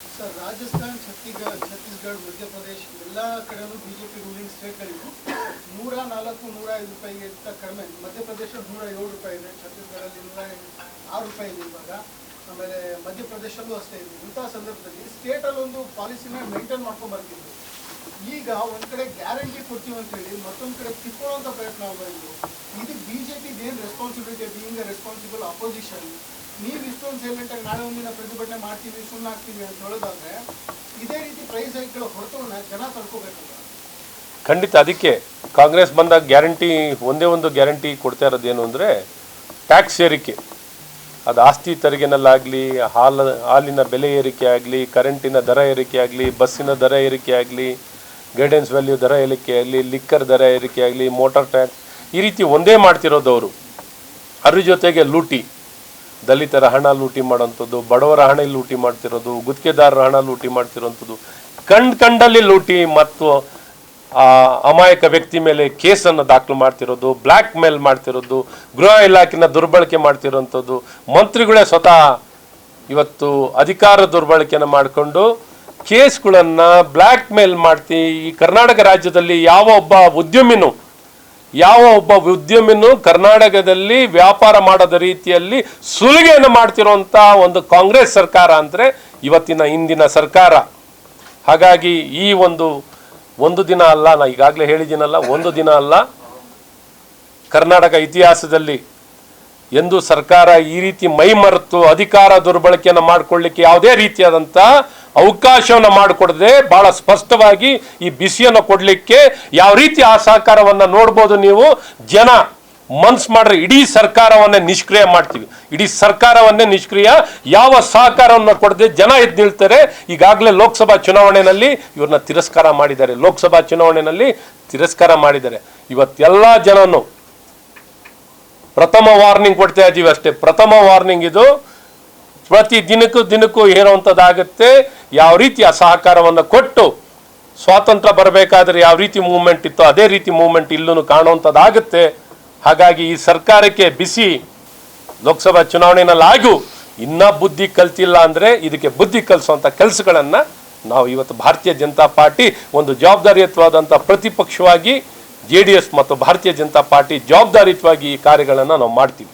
Sir, Rajasthan, Chhattisgarh Chhattisgarh Madhya Pradesh ಎಲ್ಲ ಕಡೆನೂ BJP ruling ಸ್ಟೇಟ್ಗಳಿವೆ ನೂರ ನಾಲ್ಕು, ನೂರ ಐದು ರೂಪಾಯಿಗಿಂತ ಕಡಿಮೆ. ಮಧ್ಯಪ್ರದೇಶ ನೂರ ಏಳು ರೂಪಾಯಿ ಇದೆ, ಛತ್ತೀಸ್ಗಢಲ್ಲಿ ನೂರ ಆರು ರೂಪಾಯಿ ಇದೆ ಇವಾಗ. ಆಮೇಲೆ ಮಧ್ಯಪ್ರದೇಶಲ್ಲೂ ಅಷ್ಟೇ ಇದೆ. ಇಂಥ ಸಂದರ್ಭದಲ್ಲಿ ಸ್ಟೇಟಲ್ಲಿ ಒಂದು ಪಾಲಿಸಿನ ಮೇಂಟೈನ್ ಮಾಡ್ಕೊಂಡು ಬರ್ತಿದ್ರು. ಈಗ ಒಂದು ಕಡೆ ಗ್ಯಾರಂಟಿ ಕೊಡ್ತೀವಿ ಅಂತೇಳಿ ಮತ್ತೊಂದ್ ಕಡೆ ಕಿತ್ಕೊಳ್ಳೋಂಥ ಪ್ರಯತ್ನ ಆಗಬಾರ್ದು ಇದು ಬಿ ಜೆ ಪಿದು ಏನು ರೆಸ್ಪಾನ್ಸಿಬಿಲಿಟಿ ಬೀಯಿಂಗ್ ರೆಸ್ಪಾನ್ಸಿಬಲ್ ಅಪೋಸಿಷನ್ ನೀವು ಇಷ್ಟೊಂದು ಸೈಲೆಂಟ್ ಆಗಿ ನಾಳೆ ಒಂದಿನ ಪ್ರತಿಭಟನೆ ಮಾಡ್ತೀವಿ ಸುಮ್ಮನೆ ಆಗ್ತೀವಿ ಅಂತ ಹೇಳೋದಾದ್ರೆ, ಇದೇ ರೀತಿ ಪ್ರೈಸ್ ಹೈಕ್ಗಳ ಹೊರತುವನ್ನ ಜನ ತಡ್ಕೋಬೇಕು ಖಂಡಿತ ಅದಕ್ಕೆ ಕಾಂಗ್ರೆಸ್ ಬಂದಾಗ ಗ್ಯಾರಂಟಿ, ಒಂದೇ ಒಂದು ಗ್ಯಾರಂಟಿ ಕೊಡ್ತಾ ಇರೋದೇನು ಅಂದರೆ ಟ್ಯಾಕ್ಸ್ ಏರಿಕೆ. ಅದು ಆಸ್ತಿ ತೆರಿಗೆನಲ್ಲಾಗಲಿ, ಹಾಲು, ಹಾಲಿನ ಬೆಲೆ ಏರಿಕೆ ಆಗಲಿ ಕರೆಂಟಿನ ದರ ಏರಿಕೆ ಆಗಲಿ, ಬಸ್ಸಿನ ದರ ಏರಿಕೆ ಆಗಲಿ ಗೈಡೆನ್ಸ್ ವ್ಯಾಲ್ಯೂ ದರ ಏರಿಕೆ ಆಗಲಿ ಲಿಕ್ಕರ್ ದರ ಏರಿಕೆ ಆಗಲಿ ಮೋಟಾರ್ ಟ್ಯಾಕ್ಸ್ ಈ ರೀತಿ ಒಂದೇ ಮಾಡ್ತಿರೋದು ಅವರು ಅದ್ರ ಜೊತೆಗೆ ಲೂಟಿ. ದಲಿತರ ಹಣ ಲೂಟಿ ಮಾಡುವಂಥದ್ದು, ಬಡವರ ಹಣ ಲೂಟಿ ಮಾಡ್ತಿರೋದು, ಗುತ್ತಿಗೆದಾರರ ಹಣ ಲೂಟಿ ಮಾಡ್ತಿರೋಂಥದ್ದು. ಕಂಡ್ ಕಂಡಲ್ಲಿ ಲೂಟಿ ಮತ್ತು, ಆ, ಅಮಾಯಕ ವ್ಯಕ್ತಿ ಮೇಲೆ ಕೇಸನ್ನು ದಾಖಲು ಮಾಡ್ತಿರೋದು ಬ್ಲ್ಯಾಕ್ ಮೇಲ್ ಮಾಡ್ತಿರೋದು, ಗೃಹ ಇಲಾಖೆನ ದುರ್ಬಳಕೆ ಮಾಡ್ತಿರೋಂಥದ್ದು. ಮಂತ್ರಿಗಳೇ ಸ್ವತಃ ಇವತ್ತು ಅಧಿಕಾರ ದುರ್ಬಳಕೆಯನ್ನು ಮಾಡಿಕೊಂಡು ಕೇಸ್ಗಳನ್ನು ಬ್ಲ್ಯಾಕ್ ಮೇಲ್ ಮಾಡ್ತಿ, ಈ ಕರ್ನಾಟಕ ರಾಜ್ಯದಲ್ಲಿ ಯಾವ ಒಬ್ಬ ಉದ್ಯಮಿನೂ ಯಾವ ಒಬ್ಬ ಉದ್ಯಮಿನೂ ಕರ್ನಾಟಕದಲ್ಲಿ ವ್ಯಾಪಾರ ಮಾಡದ ರೀತಿಯಲ್ಲಿ ಸುಲಿಗೆಯನ್ನು ಮಾಡ್ತಿರುವಂಥ ಒಂದು ಕಾಂಗ್ರೆಸ್ ಸರ್ಕಾರ ಅಂದರೆ ಇವತ್ತಿನ ಇಂದಿನ ಸರ್ಕಾರ. ಹಾಗಾಗಿ ಈ ಒಂದು ಒಂದು ದಿನ ಅಲ್ಲ, ನಾ ಈಗಾಗಲೇ ಹೇಳಿದ್ದೀನಲ್ಲ, ಒಂದು ದಿನ ಅಲ್ಲ ಕರ್ನಾಟಕ ಇತಿಹಾಸದಲ್ಲಿ ಎಂದು ಸರ್ಕಾರ ಈ ರೀತಿ ಮೈ ಮರೆತು ಅಧಿಕಾರ ದುರ್ಬಳಕೆಯನ್ನು ಮಾಡಿಕೊಳ್ಳಿಕ್ಕೆ ಯಾವುದೇ ರೀತಿಯಾದಂಥ ಅವಕಾಶವನ್ನು ಮಾಡಿಕೊಡದೆ ಬಹಳ ಸ್ಪಷ್ಟವಾಗಿ ಈ ಬಿಸಿಯನ್ನು ಕೊಡಲಿಕ್ಕೆ ಯಾವ ರೀತಿ ಆ ಸಹಕಾರವನ್ನು ನೋಡ್ಬೋದು ನೀವು? ಜನ ಮನ್ಸ್ ಮಾಡ್ರೆ ಇಡೀ ಸರ್ಕಾರವನ್ನೇ ನಿಷ್ಕ್ರಿಯ ಮಾಡ್ತೀವಿ. ಇಡೀ ಸರ್ಕಾರವನ್ನೇ ನಿಷ್ಕ್ರಿಯ. ಯಾವ ಸಹಕಾರವನ್ನು ಕೊಡದೆ ಜನ ಎದ್ದು ನಿಲ್ತಾರೆ? ಈಗಾಗಲೇ ಲೋಕಸಭಾ ಚುನಾವಣೆಯಲ್ಲಿ ಇವ್ರನ್ನ ತಿರಸ್ಕಾರ ಮಾಡಿದ್ದಾರೆ. ಲೋಕಸಭಾ ಚುನಾವಣೆಯಲ್ಲಿ ತಿರಸ್ಕಾರ ಮಾಡಿದ್ದಾರೆ. ಇವತ್ತೆಲ್ಲ ಜನನು ಪ್ರಥಮ ವಾರ್ನಿಂಗ್ ಕೊಡ್ತಾ ಇದ್ದೀವಿ ಅಷ್ಟೇ. ಪ್ರಥಮ ವಾರ್ನಿಂಗ್ ಇದು. ಪ್ರತಿ ದಿನಕ್ಕೂ ದಿನಕ್ಕೂ ಹೇರುವಂಥದ್ದಾಗುತ್ತೆ ಯಾವ ರೀತಿ ಆ ಕೊಟ್ಟು ಸ್ವಾತಂತ್ರ್ಯ ಬರಬೇಕಾದ್ರೆ ಯಾವ ರೀತಿ ಮೂವ್ಮೆಂಟ್ ಇತ್ತು ಅದೇ ರೀತಿ ಮೂವ್ಮೆಂಟ್ ಇಲ್ಲೂ ಕಾಣುವಂಥದ್ದಾಗುತ್ತೆ ಹಾಗಾಗಿ ಈ ಸರ್ಕಾರಕ್ಕೆ ಬಿಸಿ ಲೋಕಸಭಾ ಚುನಾವಣೆಯಲ್ಲಿ ಆಗು ಇನ್ನೂ ಬುದ್ಧಿ ಕಲ್ತಿಲ್ಲ ಅಂದರೆ ಇದಕ್ಕೆ ಬುದ್ಧಿ ಕಲಿಸುವಂಥ ಕೆಲಸಗಳನ್ನು ನಾವು ಇವತ್ತು ಭಾರತೀಯ ಜನತಾ ಪಾರ್ಟಿ ಒಂದು ಜವಾಬ್ದಾರಿಯುತವಾದಂಥ ಪ್ರತಿಪಕ್ಷವಾಗಿ ಜೆ ಮತ್ತು ಭಾರತೀಯ ಜನತಾ ಪಾರ್ಟಿ ಜವಾಬ್ದಾರಿಯುತವಾಗಿ ಈ ಕಾರ್ಯಗಳನ್ನು ನಾವು ಮಾಡ್ತೀವಿ.